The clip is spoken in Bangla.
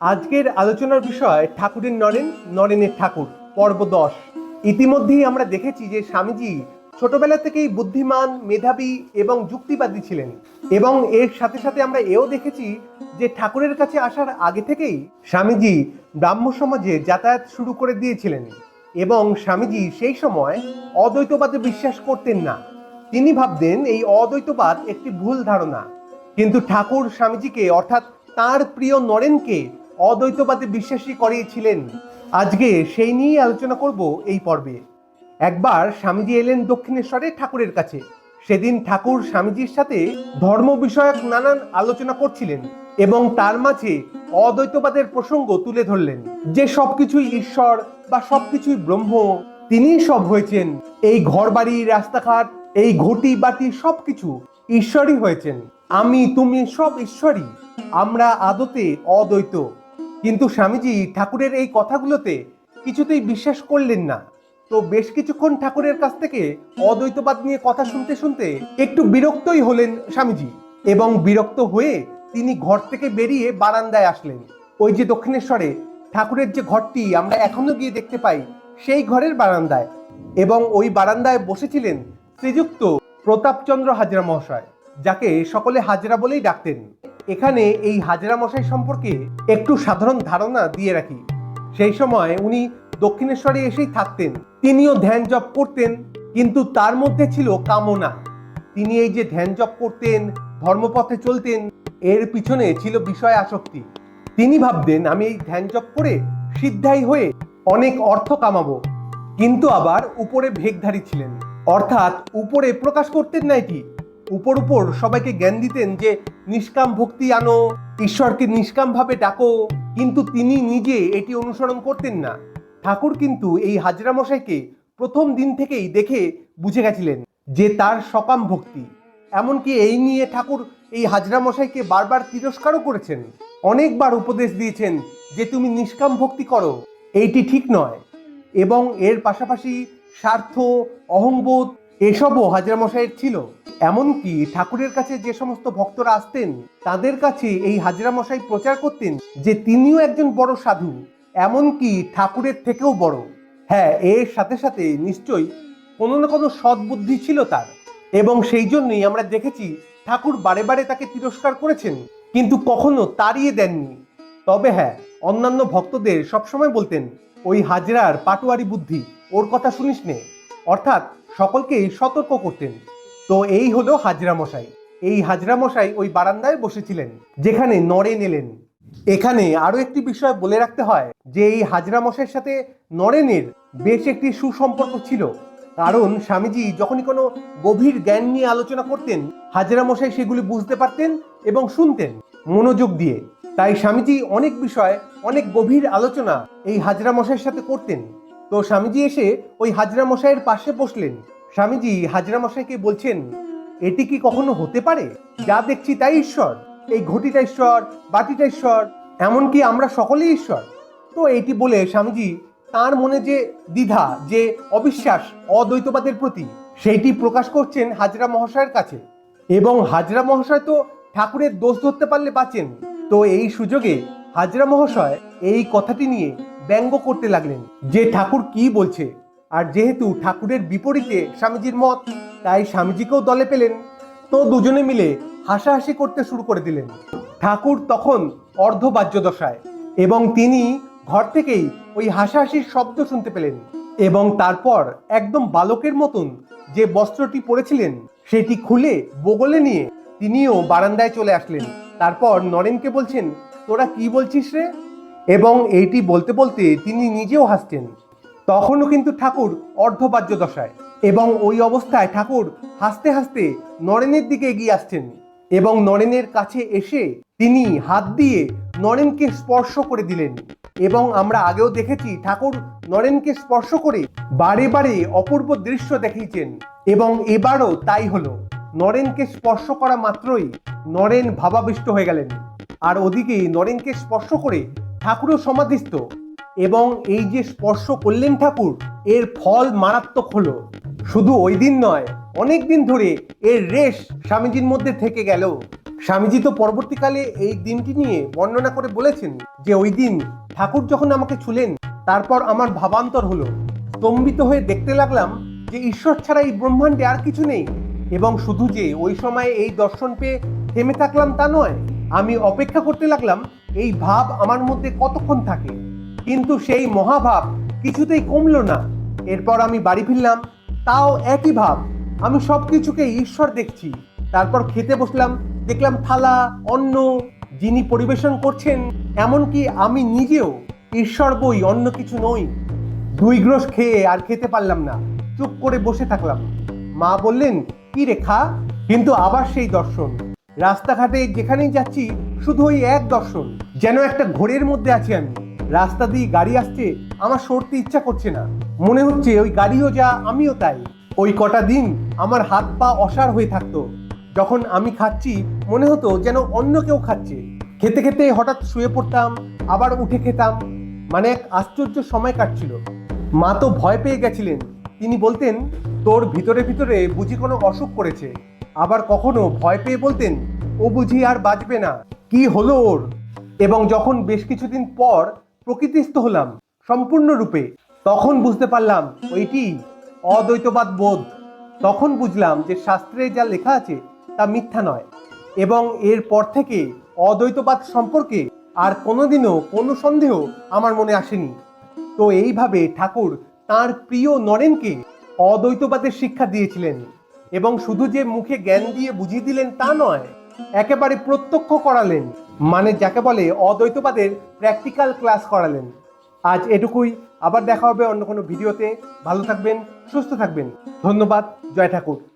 আজকের আলোচনার বিষয় ঠাকুরের নরেন, নরেনের ঠাকুর, পর্ব দশ। ইতিমধ্যেই আমরা দেখেছি যে স্বামীজি ছোটবেলা থেকেই বুদ্ধিমান, মেধাবী এবং যুক্তিবাদী ছিলেন এবং এর সাথে সাথে আমরা এও দেখেছি যে ঠাকুরের কাছে আসার আগে থেকেই স্বামীজি ব্রাহ্ম সমাজে যাতায়াত শুরু করে দিয়েছিলেন এবং স্বামীজি সেই সময় অদ্বৈতবাদে বিশ্বাস করতেন না। তিনি ভাবতেন এই অদ্বৈতবাদ একটি ভুল ধারণা। কিন্তু ঠাকুর স্বামীজিকে, অর্থাৎ তার প্রিয় নরেনকে অদ্বৈতবাদে বিশ্বাসী করিয়েছিলেন। আজকে সেই নিয়েই আলোচনা করব এই পর্বে। একবার স্বামীজি এলেন দক্ষিণেশ্বরে ঠাকুরের কাছে। সেদিন ঠাকুর স্বামীজির সাথে ধর্ম বিষয়ক নানান আলোচনা করছিলেন এবং তার মাঝে অদ্বৈতবাদের প্রসঙ্গ তুলে ধরলেন। যে সবকিছুই ঈশ্বর বা সবকিছুই ব্রহ্ম তিনিই সব হয়েছেন। এই ঘরবাড়ি, রাস্তাঘাট, এই ঘটি, বাটি সবকিছু ঈশ্বরই হয়েছেন। আমি, তুমি সব ঈশ্বরই। আমরা আদতে অদ্বৈত। কিন্তু স্বামীজি ঠাকুরের এই কথাগুলোতে কিছুতেই বিশ্বাস করলেন না। তো বেশ কিছুক্ষণ ঠাকুরের কাছ থেকে অদ্বৈতবাদ নিয়ে কথা শুনতে শুনতে একটু বিরক্তই হলেন স্বামীজি এবং বিরক্ত হয়ে তিনি ঘর থেকে বেরিয়ে বারান্দায় আসলেন। ওই যে দক্ষিণেশ্বরে ঠাকুরের যে ঘরটি আমরা এখনও গিয়ে দেখতে পাই, সেই ঘরের বারান্দায় এবং ওই বারান্দায় বসেছিলেন শ্রীযুক্ত প্রতাপচন্দ্র হাজরা মহাশয়। যাকে সকলে হাজরা বলেই ডাকতেন। এখানে এই হাজরা মশাই সম্পর্কে একটু সাধারণ ধারণা দিয়ে রাখি। সেই সময় উনি দক্ষিণেশ্বরে এসেই থাকতেন। তিনিও ধ্যান জপ করতেন, কিন্তু তার মধ্যে ছিল কামনা। তিনি এই যে ধ্যান জপ করতেন, ধর্মপথে চলতেন, এর পিছনে ছিল বিষয় আসক্তি তিনি ভাবতেন, আমি এই ধ্যান জপ করে সিদ্ধাই হয়ে অনেক অর্থ কামাবো। কিন্তু আবার উপরে ভেগধারী ছিলেন। অর্থাৎ উপরে প্রকাশ করতেন না এটি। উপর উপর সবাইকে জ্ঞান দিতেন যে নিষ্কাম ভক্তি আনো, ঈশ্বরকে নিষ্কাম ভাবে ডাকো। কিন্তু তিনি নিজে এটি অনুসরণ করতেন না। ঠাকুর কিন্তু এই হাজরা মশাইকে প্রথম দিন থেকেই দেখে বুঝে গেছিলেন যে তার সকাম ভক্তি। এমনকি এই নিয়ে ঠাকুর এই হাজরা মশাইকে বারবার তিরস্কারও করেছেন। অনেকবার উপদেশ দিয়েছেন যে তুমি নিষ্কাম ভক্তি করো। এইটি ঠিক নয়। এবং এর পাশাপাশি স্বার্থ, অহংবোধ, এসবও হাজরা মশাইয়ের ছিল। এমনকি ঠাকুরের কাছে যে সমস্ত ভক্তরা আসতেন, তাদের কাছে এই হাজরা মশাই প্রচার করতেন যে তিনিও একজন বড় সাধু, এমনকি ঠাকুরের থেকেও বড়। হ্যাঁ এর সাথে সাথে নিশ্চয়ই কোনো না কোনো সদ্বুদ্ধি ছিল তার। এবং সেই জন্যই আমরা দেখেছি ঠাকুর বারে বারে তাকে তিরস্কার করেছেন, কিন্তু কখনো তাড়িয়ে দেননি। তবে হ্যাঁ অন্যান্য ভক্তদের সবসময় বলতেন, ওই হাজরার পাটোয়ারি বুদ্ধি, ওর কথা শুনিস নে। অর্থাৎ সকলকেই সতর্ক করতেন। তো এই হলো হাজরা মশাই। এই হাজরা মশাই ওই বারান্দায় বসেছিলেন, যেখানে নরেন এলেন এখানে আরও একটি বিষয় বলে রাখতে হয় যে, এই হাজরা মশাইয়ের সাথে নরেনের বেশ একটি সুসম্পর্ক ছিল। কারণ স্বামীজি যখনই কোনো গভীর জ্ঞান নিয়ে আলোচনা করতেন, হাজরা মশাই সেগুলি বুঝতে পারতেন এবং শুনতেন মনোযোগ দিয়ে। তাই স্বামীজি অনেক বিষয়, অনেক গভীর আলোচনা এই হাজরা মশাইয়ের সাথে করতেন। তো স্বামীজি এসে ওই হাজরা মশাইয়ের পাশে বসলেন। স্বামীজি হাজরা মশাইকে বলছেন, এটি কি কখনো হতে পারে? যা দেখছি তাই ঈশ্বর। এই ঘটিটা ঈশ্বর, বাটিটা ঈশ্বর, এমনকি আমরা সকলেই ঈশ্বর। তো এটি বলে স্বামীজি তার মনে যে দ্বিধা, যে অবিশ্বাস, অদ্বৈতবাদের প্রতি, সেইটি প্রকাশ করছেন হাজরা মহাশয়ের কাছে। এবং হাজরা মহাশয় তো ঠাকুরের দোষ ধরতে পারলে বাঁচেন। তো এই সুযোগে হাজরা মহাশয় এই কথাটি নিয়ে ব্যঙ্গ করতে লাগলেন যে ঠাকুর কি বলছে। আর যেহেতু ঠাকুরের বিপরীতে স্বামীজির মত, তাই স্বামীজিকেও দলে পেলেন। তো দুজনে মিলে হাসাহাসি করতে শুরু করে দিলেন। ঠাকুর তখন অর্ধবাহ্য দশায় এবং তিনি ঘর থেকেই ওই হাসাহাসির শব্দ শুনতে পেলেন এবং তারপর একদম বালকের মতন যে বস্ত্রটি পরেছিলেন, সেটি খুলে বগলে নিয়ে তিনিও বারান্দায় চলে আসলেন। তারপর নরেনকে বলছেন, তোরা কি বলছিস রে? এবং এইটি বলতে বলতে তিনি নিজেও হাসছেন। তখনও কিন্তু ঠাকুর অর্ধবাহ্য দশায় এবং ওই অবস্থায় ঠাকুর হাসতে হাসতে নরেনের দিকে এগিয়ে আসছেন এবং নরেনের কাছে এসে তিনি হাত দিয়ে নরেনকে স্পর্শ করে দিলেন এবং আমরা আগেও দেখেছি ঠাকুর নরেনকে স্পর্শ করে বারে বারে অপূর্ব দৃশ্য দেখিয়েছেন এবং এবারও তাই হলো। নরেনকে স্পর্শ করা মাত্রই নরেন ভাবাবিষ্ট হয়ে গেলেন। আর ওদিকে নরেনকে স্পর্শ করে ঠাকুরও সমাধিস্থ। এবং এই যে স্পর্শ করলেন ঠাকুর, এর ফল মারাত্মক হলো। শুধু ওই দিন নয়, অনেক দিন ধরে এর রেশ স্বামীজির মধ্যে থেকে গেল। স্বামীজি তো পরবর্তীকালে এই দিনটি নিয়ে বর্ণনা করে বলেছেন যে ওই দিন ঠাকুর যখন আমাকে ছুলেন, তারপর আমার ভাবান্তর হলো। স্তম্ভিত হয়ে দেখতে লাগলাম যে ঈশ্বর ছাড়া এই ব্রহ্মাণ্ডে আর কিছু নেই এবং শুধু যে ওই সময়ে এই দর্শন পেয়ে থেমে থাকলাম তা নয়, আমি অপেক্ষা করতে লাগলাম এই ভাব আমার মধ্যে কতক্ষণ থাকে। কিন্তু সেই মহাভাব কিছুতেই কমলো না। এরপর আমি বাড়ি ফিরলাম, তাও একই ভাব। আমি সব কিছুকে ঈশ্বর দেখছি। তারপর খেতে বসলাম, দেখলাম থালা, অন্ন, যিনি পরিবেশন করছেন, এমনকি আমি নিজেও ঈশ্বর বই, অন্য কিছু নই। দুই গ্রস খেয়ে আর খেতে পারলাম না। চুপ করে বসে থাকলাম। মা বললেন, কি রেখা কিন্তু আবার সেই দর্শন। রাস্তাঘাটে যেখানেই যাচ্ছি শুধু ওই এক দর্শন, যেন একটা ঘোরের মধ্যে আছি আমি। রাস্তা দিয়ে গাড়ি আসছে, আমার সরতে ইচ্ছা করছে না। মনে হচ্ছে ওই গাড়িও যা, আমিও তাই। ওই কটা দিন আমার হাত পা অসার হয়ে থাকতো। যখন আমি খাচ্ছি, মনে হতো যেন অন্য কেউ খাচ্ছে। খেতে খেতে হঠাৎ শুয়ে পড়তাম, আবার উঠে খেতাম। মানে এক আশ্চর্য সময় কাটছিল। মা তো ভয় পেয়ে গেছিলেন। তিনি বলতেন, তোর ভিতরে ভিতরে বুঝি কোনো অসুখ করেছে। আবার কখনো ভয় পেয়ে বলতেন, ও বুঝি আর বাঁচবে না। কি হলো ওর? এবং যখন বেশ কিছুদিন পর প্রকৃতিস্থ হলাম, সম্পূর্ণরূপে। তখন বুঝতে পারলাম ওইটি অদ্বৈতবাদ বোধ। তখন বুঝলাম যে শাস্ত্রে যা লেখা আছে তা মিথ্যা নয় এবং এর পর থেকে অদ্বৈতবাদ সম্পর্কে আর কোনোদিনও কোনো সন্দেহ আমার মনে আসেনি। তো এইভাবে ঠাকুর তার প্রিয় নরেনকে অদ্বৈতবাদের শিক্ষা দিয়েছিলেন এবং শুধু যে মুখে জ্ঞান দিয়ে বুঝিয়ে দিলেন তা নয়, একেবারে প্রত্যক্ষ করালেন। মানে যাকে বলে অদ্বৈতবাদের প্র্যাকটিক্যাল ক্লাস করালেন। আজ এটুকুই, আবার দেখা হবে অন্য কোনো ভিডিওতে। ভালো থাকবেন, সুস্থ থাকবেন। ধন্যবাদ, জয় ঠাকুর।